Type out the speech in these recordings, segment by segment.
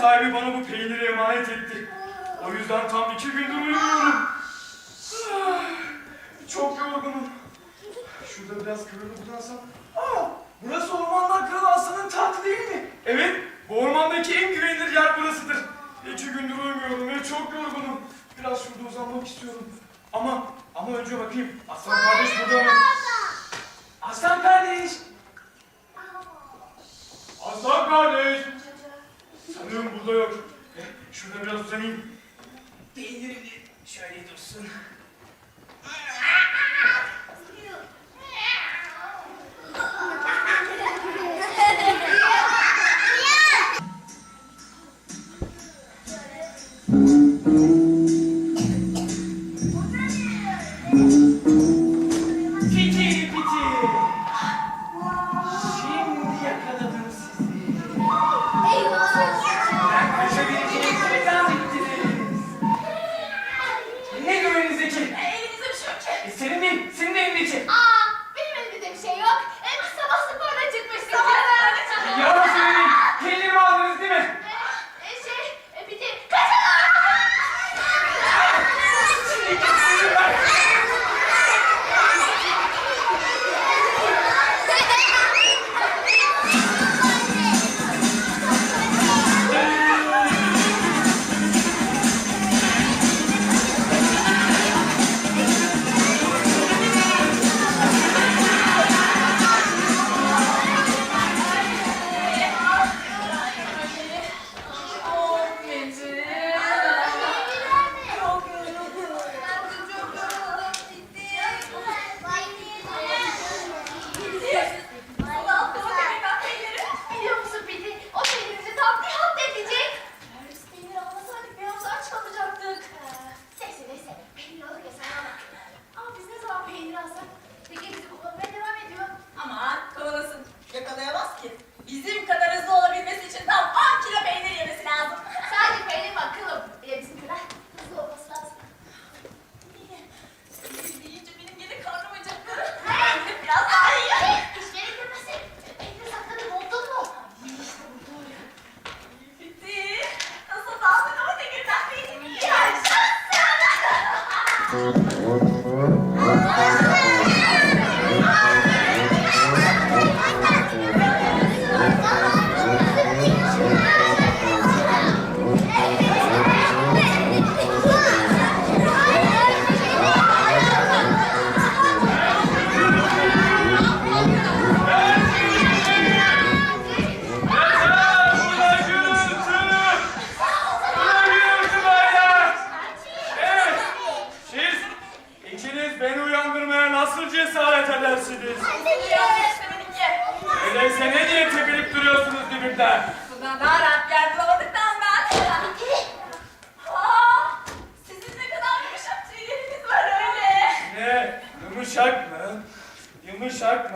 sahibi bana bu peyniri emanet etti. O yüzden tam iki gündür uyumuyorum. Ah, çok yorgunum. Şurada biraz kıvrılıp dönsem. Aa, ah, burası ormanlar kralı aslanın tahtı değil mi? Evet, bu ormandaki en güvenilir yer burasıdır. İki gündür uyumuyorum ve çok yorgunum. Biraz şurada uzanmak istiyorum. Ama, ama önce bakayım. Aslan kardeş burada mı? şurada biraz uzanayım. Değdirim şöyle dursun.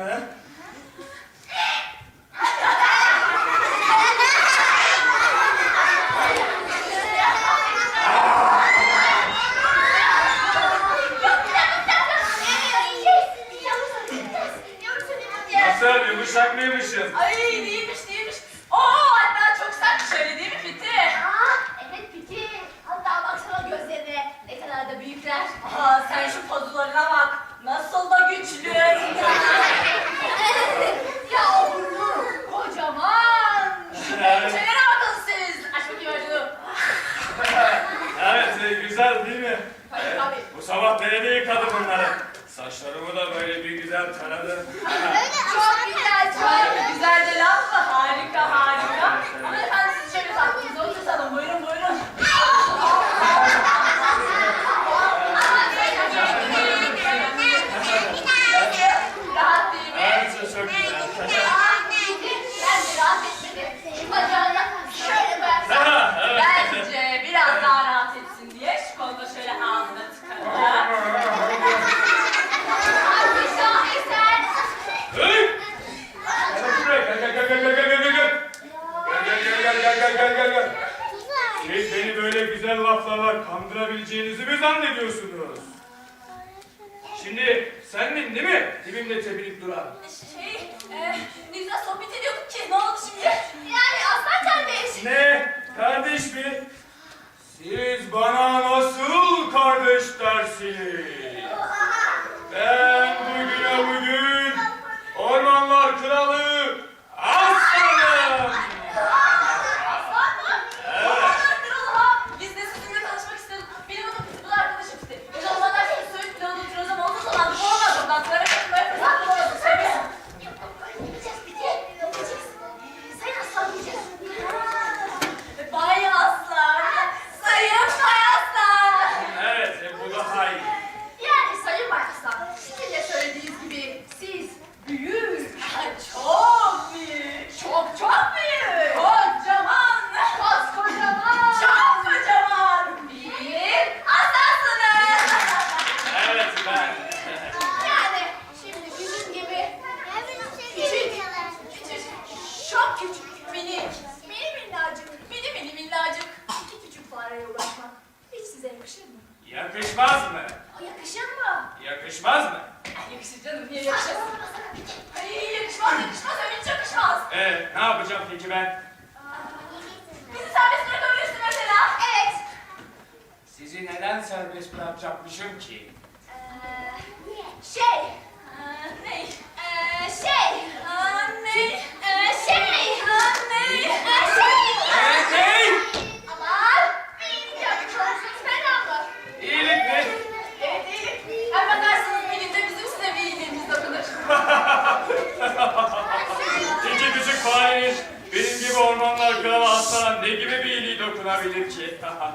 man. yapabileceğinizi mi zannediyorsunuz? Şimdi sendin değil mi? Dibimle tepinip duran. Şey, e, Nizla sohbet ediyorduk ki. Ne oldu şimdi? Yani aslan kardeş. Ne? Kardeş mi? Siz bana nasıl kardeş dersiniz? Ben bugüne bugün Ormanlar Kralı dokunabilir ki? Ya.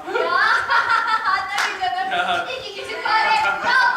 Tabii canım. İki küçük fare ne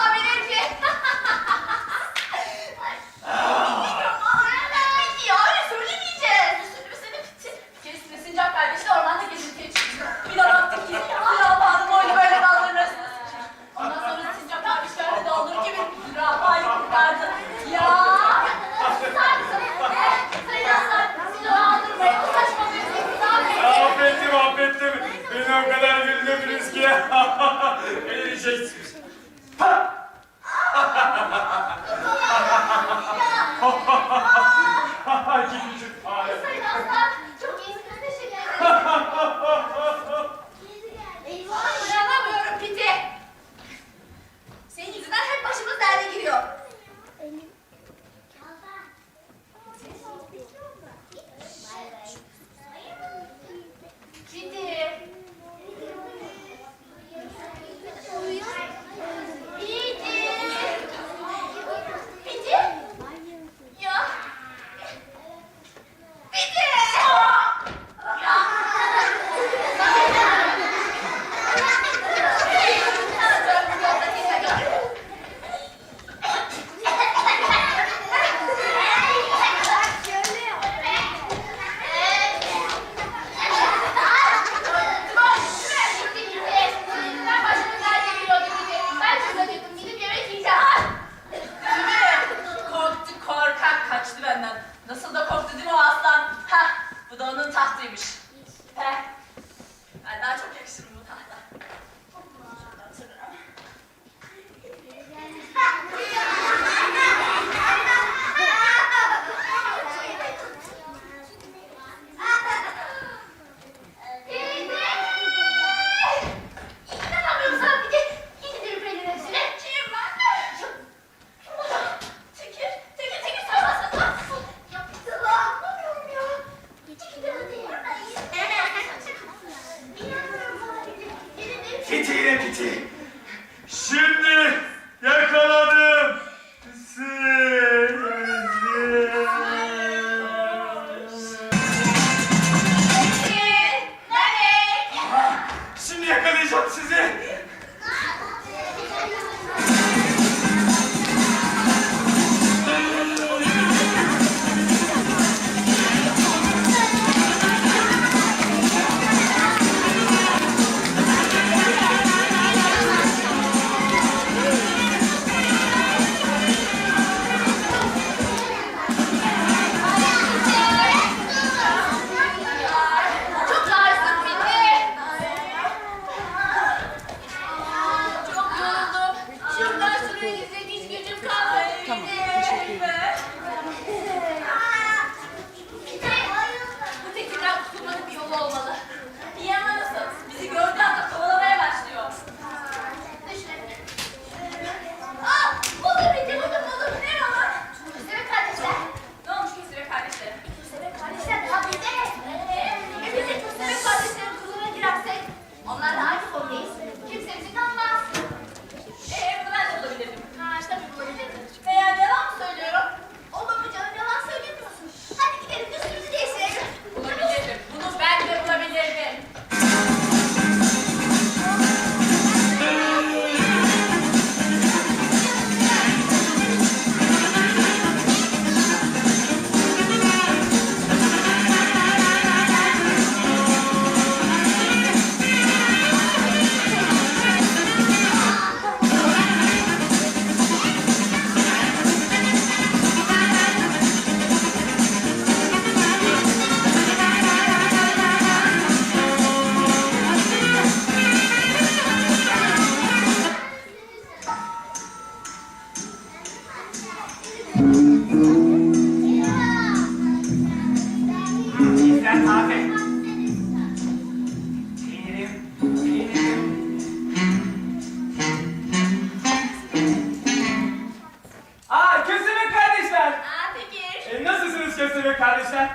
Nasılsınız köstebek kardeşler?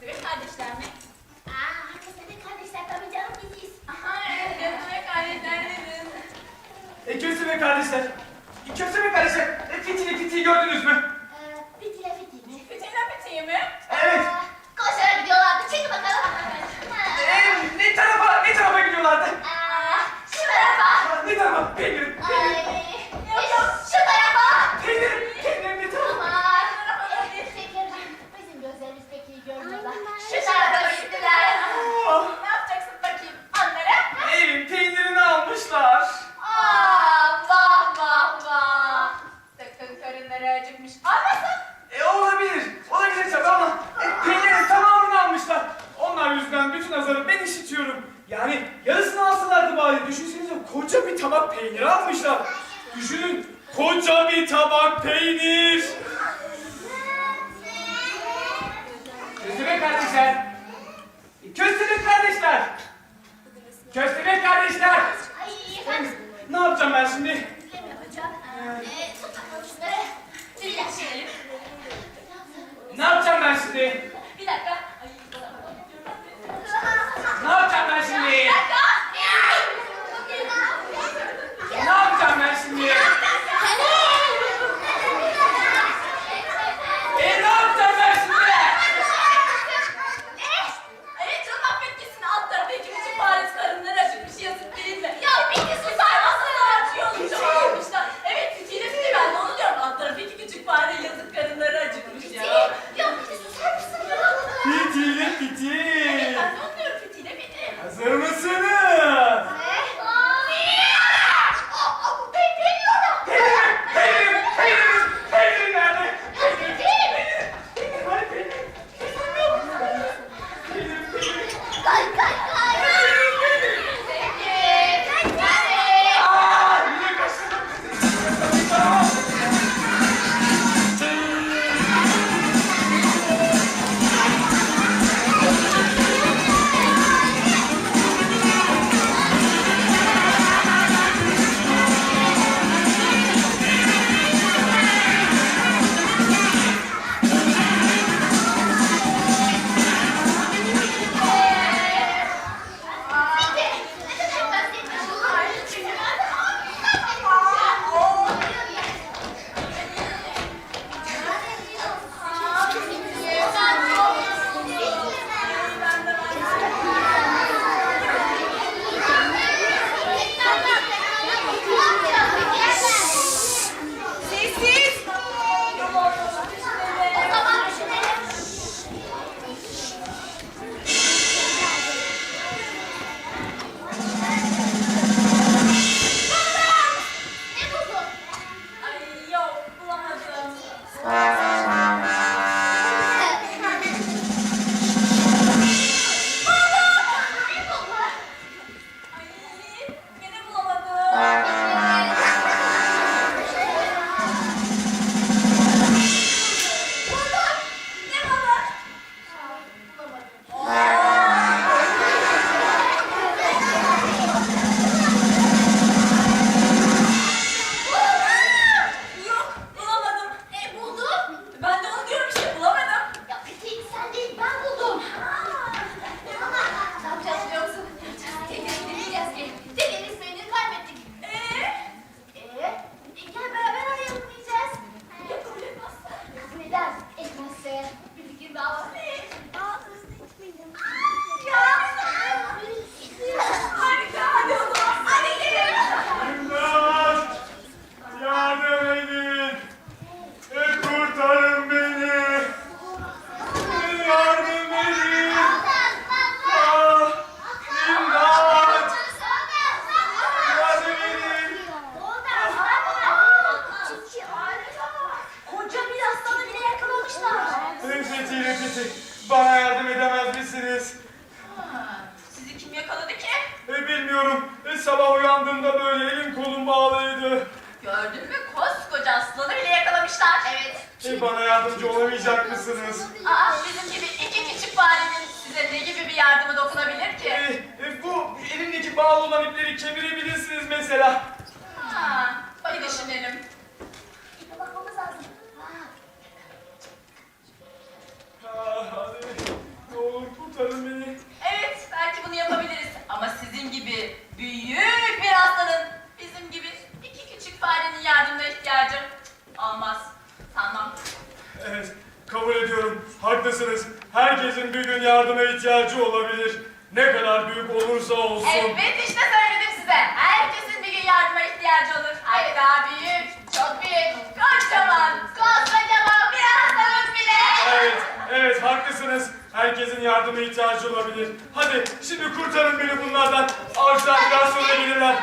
Köstebek kardeşler mi? Aa, köstebek kardeşler tabii canım biziz. Aha, evet, köstebek kardeşler dedim. E köstebek kardeşler, e, köstebek kardeşler, e, fitiyle fitiyi gördünüz mü? Ee, fitiyle fitiyi mi? Fitiyle fitiyi mi? Evet. Ee, koşarak gidiyorlardı, çekin bakalım. Ee, ne tarafa, ne tarafa gidiyorlardı? Aa, şu tarafa. Ne tarafa, bilmiyorum, bilmiyorum. kaç kaç kaç. bir yardımı dokunabilir ki? Ee, e, bu elindeki bağlı olan ipleri çevirebilirsiniz mesela. Ha, bir düşünelim. İpe bakmamız lazım. Ah, hadi. Ne olur kurtarın beni. Evet, belki bunu yapabiliriz. Ama sizin gibi büyük bir hastanın, bizim gibi iki küçük farenin yardımına ihtiyacı olmaz. Sanmam. Evet. Kabul ediyorum, haklısınız. Herkesin bir gün yardıma ihtiyacı olabilir. Ne kadar büyük olursa olsun. Evet işte söyledim size. Herkesin bir gün yardıma ihtiyacı olur. Hatta büyük, çok büyük, kocaman, koskocaman biraz da bile. Evet, evet haklısınız. Herkesin yardıma ihtiyacı olabilir. Hadi şimdi kurtarın beni bunlardan. Avcılar biraz sonra gelirler.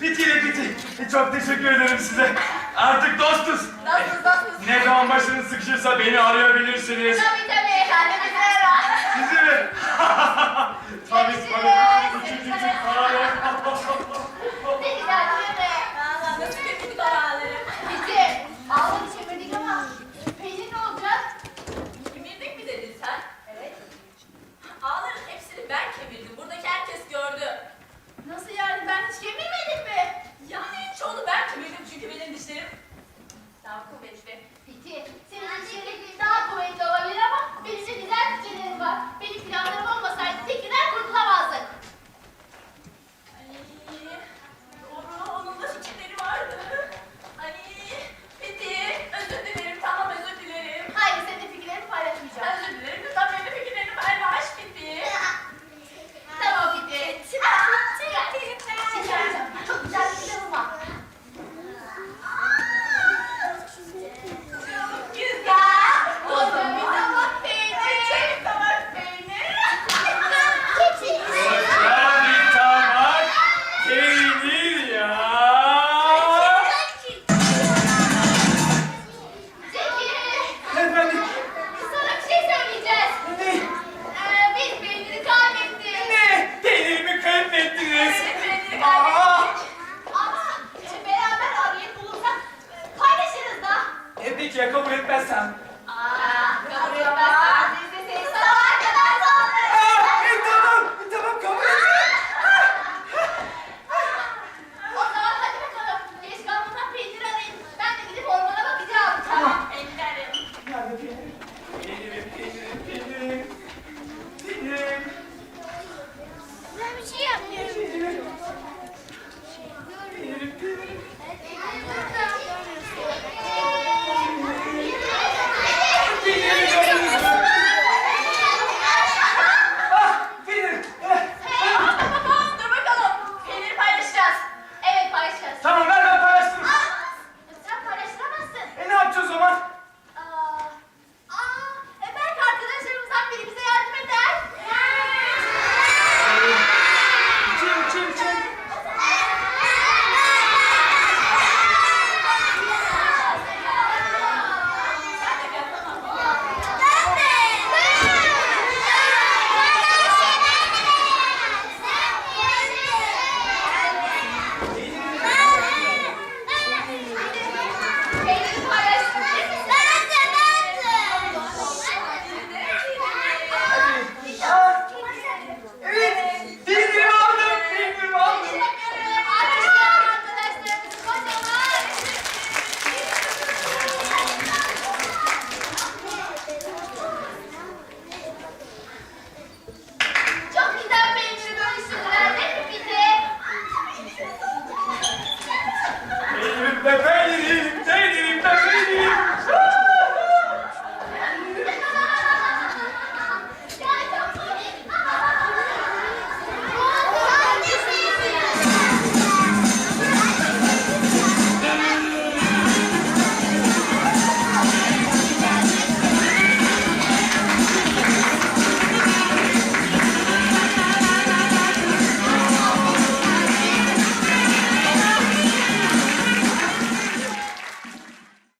Pitiyle piti. E, çok teşekkür ederim size. Artık dostuz. Dostuz, dostuz. Ne zaman başınız sıkışırsa beni arayabilirsiniz. Tabii tabii. Kendimizi ara. Sizi mi? tabii tabii. Üçüncü karar